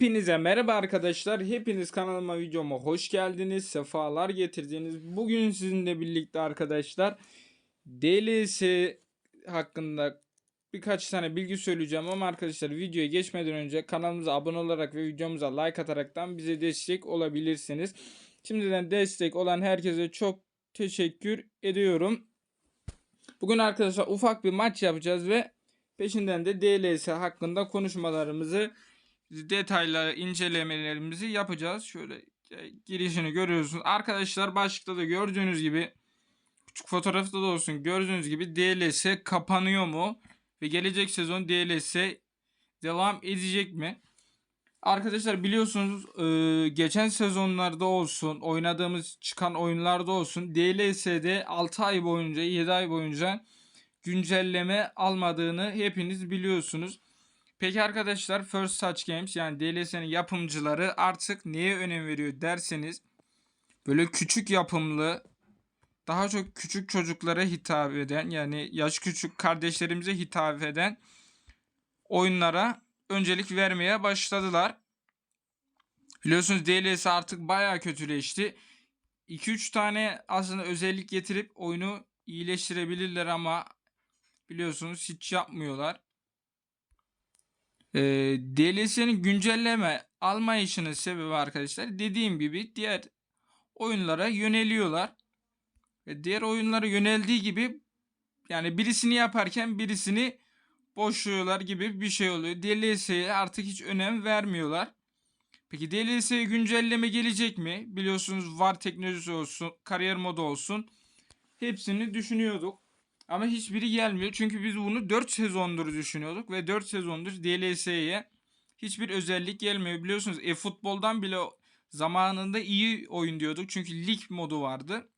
Hepinize merhaba arkadaşlar. Hepiniz kanalıma videoma hoş geldiniz. Sefalar getirdiniz. Bugün sizinle birlikte arkadaşlar DLS hakkında birkaç tane bilgi söyleyeceğim ama arkadaşlar videoya geçmeden önce kanalımıza abone olarak ve videomuza like ataraktan bize destek olabilirsiniz. Şimdiden destek olan herkese çok teşekkür ediyorum. Bugün arkadaşlar ufak bir maç yapacağız ve peşinden de DLS hakkında konuşmalarımızı detaylı incelemelerimizi yapacağız. Şöyle e, girişini görüyorsunuz. Arkadaşlar başlıkta da gördüğünüz gibi küçük fotoğrafta da olsun gördüğünüz gibi DLS kapanıyor mu? Ve gelecek sezon DLS devam edecek mi? Arkadaşlar biliyorsunuz e, geçen sezonlarda olsun oynadığımız çıkan oyunlarda olsun DLS'de 6 ay boyunca 7 ay boyunca güncelleme almadığını hepiniz biliyorsunuz. Peki arkadaşlar First Touch Games yani DLS'nin yapımcıları artık neye önem veriyor derseniz böyle küçük yapımlı daha çok küçük çocuklara hitap eden yani yaş küçük kardeşlerimize hitap eden oyunlara öncelik vermeye başladılar. Biliyorsunuz DLS artık bayağı kötüleşti. 2-3 tane aslında özellik getirip oyunu iyileştirebilirler ama biliyorsunuz hiç yapmıyorlar. E, DLS'nin güncelleme almayışının sebebi arkadaşlar dediğim gibi diğer oyunlara yöneliyorlar. Ve diğer oyunlara yöneldiği gibi yani birisini yaparken birisini boşluyorlar gibi bir şey oluyor. DLS'ye artık hiç önem vermiyorlar. Peki DLS'ye güncelleme gelecek mi? Biliyorsunuz VAR teknolojisi olsun, kariyer modu olsun. Hepsini düşünüyorduk. Ama hiçbiri gelmiyor. Çünkü biz bunu 4 sezondur düşünüyorduk ve 4 sezondur DLS'ye hiçbir özellik gelmiyor. Biliyorsunuz e-futboldan bile zamanında iyi oyun diyorduk. Çünkü lig modu vardı.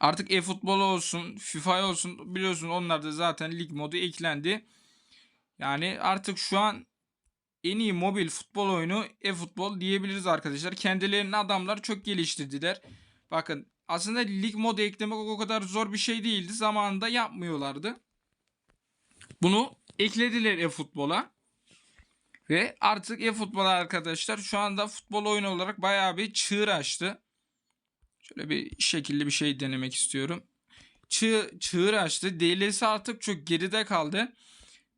Artık e-futbol olsun, FIFA olsun biliyorsun onlar da zaten lig modu eklendi. Yani artık şu an en iyi mobil futbol oyunu e-futbol diyebiliriz arkadaşlar. Kendilerini adamlar çok geliştirdiler. Bakın aslında lig modu eklemek o kadar zor bir şey değildi. Zamanında yapmıyorlardı. Bunu eklediler e-futbola. Ve artık e-futbol arkadaşlar şu anda futbol oyunu olarak bayağı bir çığır açtı. Şöyle bir şekilli bir şey denemek istiyorum. Çığ, çığır açtı. DLS artık çok geride kaldı.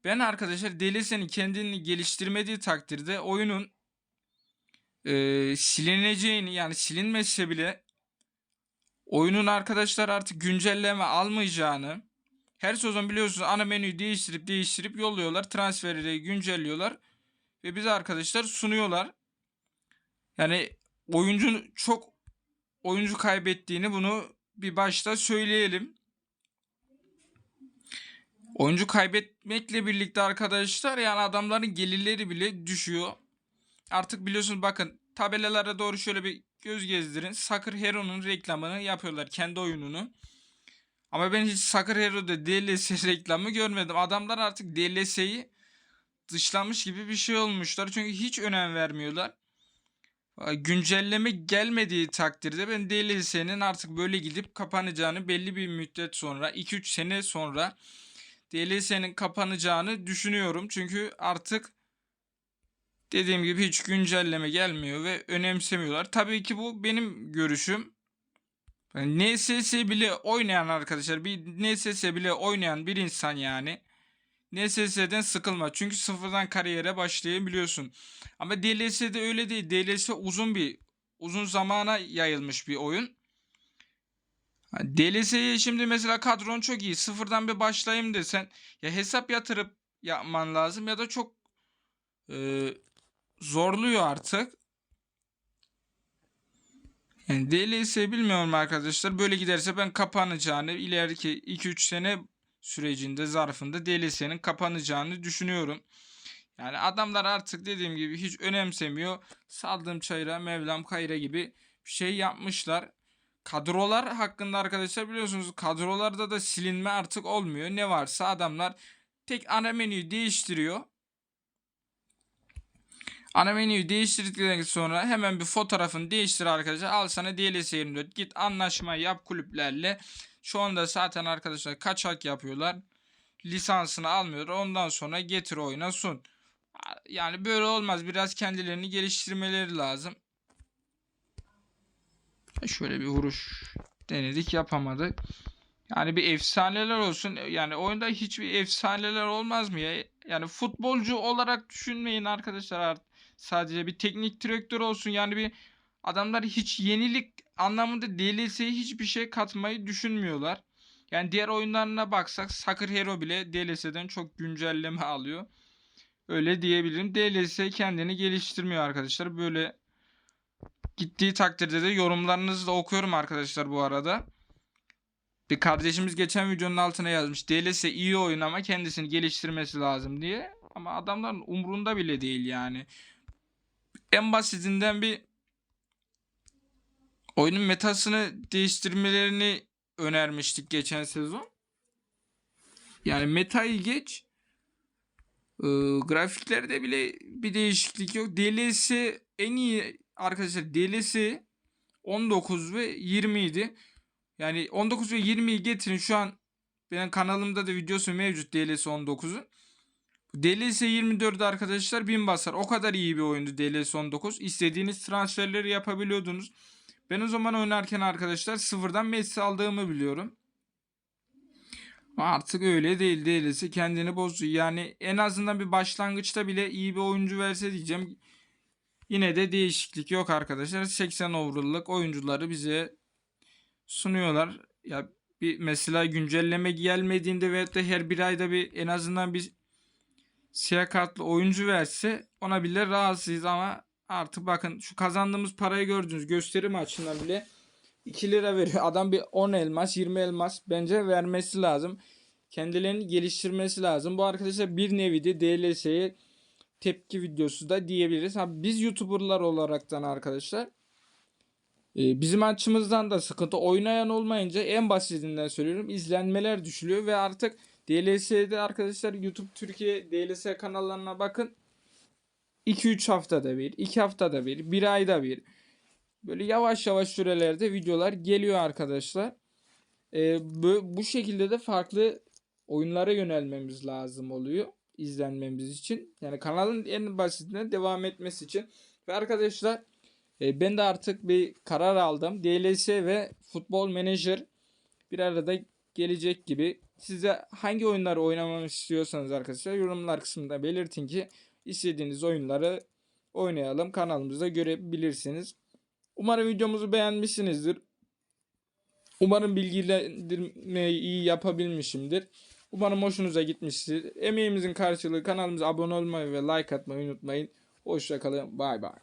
Ben arkadaşlar DLS'nin kendini geliştirmediği takdirde oyunun e, silineceğini yani silinmese bile oyunun arkadaşlar artık güncelleme almayacağını her sezon biliyorsunuz ana menüyü değiştirip değiştirip yolluyorlar. Transferleri güncelliyorlar. Ve bize arkadaşlar sunuyorlar. Yani oyuncu çok oyuncu kaybettiğini bunu bir başta söyleyelim. Oyuncu kaybetmekle birlikte arkadaşlar yani adamların gelirleri bile düşüyor. Artık biliyorsunuz bakın tabelalara doğru şöyle bir göz gezdirin. Soccer Hero'nun reklamını yapıyorlar kendi oyununu. Ama ben hiç Soccer Hero'da DLC reklamı görmedim. Adamlar artık DLS'yi dışlamış gibi bir şey olmuşlar. Çünkü hiç önem vermiyorlar. Güncelleme gelmediği takdirde ben DLS'nin artık böyle gidip kapanacağını belli bir müddet sonra 2-3 sene sonra DLS'nin kapanacağını düşünüyorum. Çünkü artık dediğim gibi hiç güncelleme gelmiyor ve önemsemiyorlar. Tabii ki bu benim görüşüm. Yani NSS bile oynayan arkadaşlar bir NSS bile oynayan bir insan yani NSS'den sıkılma. Çünkü sıfırdan kariyere başlayabiliyorsun. Ama DLS'de öyle değil. DLS uzun bir uzun zamana yayılmış bir oyun. DLS'ye şimdi mesela kadron çok iyi. Sıfırdan bir başlayayım desen ya hesap yatırıp yapman lazım ya da çok e, zorluyor artık. Yani DLS bilmiyorum arkadaşlar. Böyle giderse ben kapanacağını ileriki 2-3 sene sürecinde zarfında DLS'nin kapanacağını düşünüyorum. Yani adamlar artık dediğim gibi hiç önemsemiyor. Saldığım çayıra Mevlam kayra gibi bir şey yapmışlar. Kadrolar hakkında arkadaşlar biliyorsunuz kadrolarda da silinme artık olmuyor. Ne varsa adamlar tek ana menüyü değiştiriyor. Ana menüyü değiştirdikten sonra hemen bir fotoğrafını değiştir arkadaşlar. Al sana DLS 24. Git anlaşma yap kulüplerle. Şu anda zaten arkadaşlar kaçak yapıyorlar. Lisansını almıyor. Ondan sonra getir oyuna sun. yani böyle olmaz. Biraz kendilerini geliştirmeleri lazım. Şöyle bir vuruş denedik yapamadık. Yani bir efsaneler olsun. Yani oyunda hiçbir efsaneler olmaz mı ya? Yani futbolcu olarak düşünmeyin arkadaşlar. art- Sadece bir teknik direktör olsun. Yani bir adamlar hiç yenilik anlamında DLC'ye hiçbir şey katmayı düşünmüyorlar. Yani diğer oyunlarına baksak Soccer Hero bile DLC'den çok güncelleme alıyor. Öyle diyebilirim. DLC kendini geliştirmiyor arkadaşlar. Böyle gittiği takdirde de yorumlarınızı da okuyorum arkadaşlar bu arada. Bir kardeşimiz geçen videonun altına yazmış. DLC iyi oyun ama kendisini geliştirmesi lazım diye. Ama adamların umrunda bile değil yani. En basitinden bir oyunun metasını değiştirmelerini önermiştik geçen sezon. Yani metayı geç. Ee, grafiklerde bile bir değişiklik yok. DLC en iyi arkadaşlar DLC 19 ve 20 idi. Yani 19 ve 20'yi getirin şu an benim kanalımda da videosu mevcut DLC 19'un. DLC 24'de arkadaşlar 1000 basar. O kadar iyi bir oyundu DLC 19. İstediğiniz transferleri yapabiliyordunuz. Ben o zaman oynarken arkadaşlar sıfırdan Messi aldığımı biliyorum. Artık öyle değil DLC kendini bozdu. Yani en azından bir başlangıçta bile iyi bir oyuncu verse diyeceğim. Yine de değişiklik yok arkadaşlar. 80 overall'lık oyuncuları bize sunuyorlar. Ya bir mesela güncelleme gelmediğinde veyahut da her bir ayda bir en azından bir siyah kartlı oyuncu verse ona bile rahatsız ama artık bakın şu kazandığımız parayı gördünüz gösteri maçına bile 2 lira veriyor. Adam bir 10 elmas 20 elmas bence vermesi lazım. Kendilerini geliştirmesi lazım. Bu arkadaşlar bir nevi de DLS'ye tepki videosu da diyebiliriz. Ha, biz YouTuber'lar olaraktan arkadaşlar e, bizim açımızdan da sıkıntı. Oynayan olmayınca en basitinden söylüyorum izlenmeler düşülüyor ve artık DLS'de arkadaşlar YouTube Türkiye DLS kanallarına bakın. 2-3 haftada bir, 2 haftada bir, 1 ayda bir. Böyle yavaş yavaş sürelerde videolar geliyor arkadaşlar. E, bu, bu şekilde de farklı oyunlara yönelmemiz lazım oluyor izlenmemiz için. Yani kanalın en basitinden devam etmesi için. Ve arkadaşlar e, ben de artık bir karar aldım. DLS ve Futbol Manager bir arada gelecek gibi. Size hangi oyunları oynamamı istiyorsanız arkadaşlar yorumlar kısmında belirtin ki istediğiniz oyunları oynayalım. Kanalımızda görebilirsiniz. Umarım videomuzu beğenmişsinizdir. Umarım bilgilendirmeyi iyi yapabilmişimdir. Umarım hoşunuza gitmiştir. Emeğimizin karşılığı kanalımıza abone olmayı ve like atmayı unutmayın. Hoşçakalın. Bay bay.